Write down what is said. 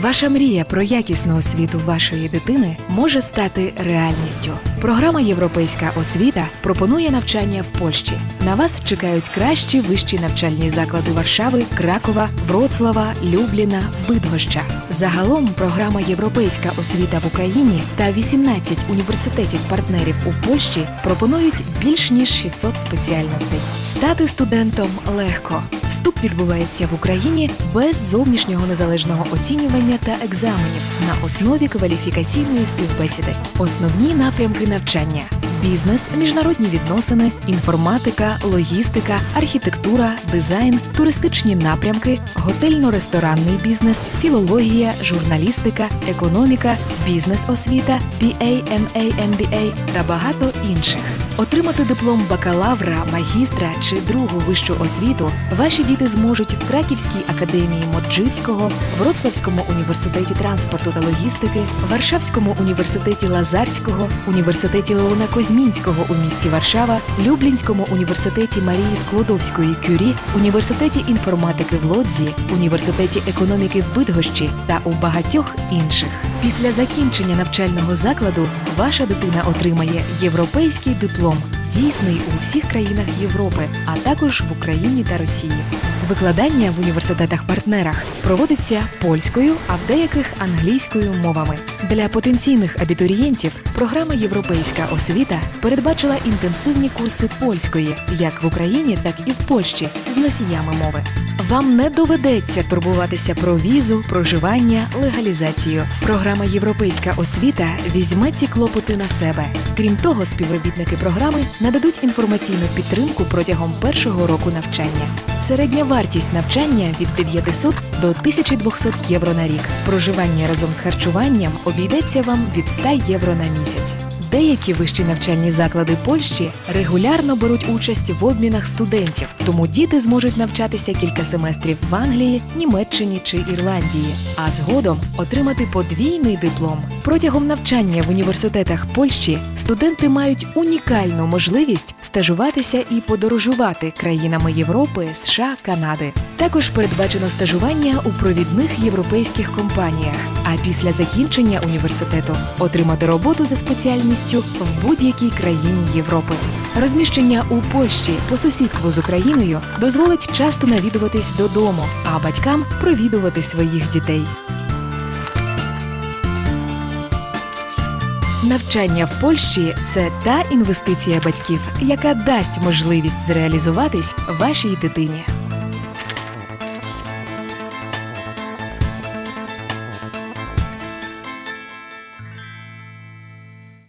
Ваша мрія про якісну освіту вашої дитини може стати реальністю. Програма Європейська освіта пропонує навчання в Польщі. На вас чекають кращі вищі навчальні заклади Варшави, Кракова, Вроцлава, Любліна, Бидгоща. Загалом програма Європейська освіта в Україні та 18 університетів-партнерів у Польщі пропонують більш ніж 600 спеціальностей. Стати студентом легко. Вступ відбувається в Україні без зовнішнього незалежного оцінювання та екзаменів на основі кваліфікаційної співбесіди. Основні напрямки навчання. Бізнес, міжнародні відносини, інформатика, логістика, архітектура, дизайн, туристичні напрямки, готельно-ресторанний бізнес, філологія, журналістика, економіка, бізнес-освіта, BA, MA, MBA та багато інших. Отримати диплом бакалавра, магістра чи другу вищу освіту ваші діти зможуть в Краківській академії Модживського, Вроцлавському університеті транспорту та логістики, Варшавському університеті Лазарського, університеті Леона Козмінського у місті Варшава, Люблінському університеті Марії Склодовської Кюрі, університеті інформатики в Лодзі, університеті економіки в Бидгощі та у багатьох інших. Після закінчення навчального закладу ваша дитина отримає європейський диплом, дійсний у всіх країнах Європи, а також в Україні та Росії. Викладання в університетах-партнерах проводиться польською, а в деяких англійською мовами. Для потенційних абітурієнтів програма Європейська освіта передбачила інтенсивні курси польської як в Україні, так і в Польщі з носіями мови. Вам не доведеться турбуватися про візу, проживання, легалізацію. Програма Європейська освіта візьме ці клопоти на себе. Крім того, співробітники програми нададуть інформаційну підтримку протягом першого року навчання. Середня вартість навчання від 900 до 1200 євро на рік. Проживання разом з харчуванням обійдеться вам від 100 євро на місяць. Деякі вищі навчальні заклади Польщі регулярно беруть участь в обмінах студентів, тому діти зможуть навчатися кілька семестрів в Англії, Німеччині чи Ірландії, а згодом отримати подвійний диплом. Протягом навчання в університетах Польщі студенти мають унікальну можливість стажуватися і подорожувати країнами Європи, США, Канади. Також передбачено стажування у провідних європейських компаніях. А після закінчення університету отримати роботу за спеціальністю в будь-якій країні Європи. Розміщення у Польщі по сусідству з Україною дозволить часто навідуватись додому, а батькам провідувати своїх дітей. Навчання в Польщі це та інвестиція батьків, яка дасть можливість зреалізуватись вашій дитині.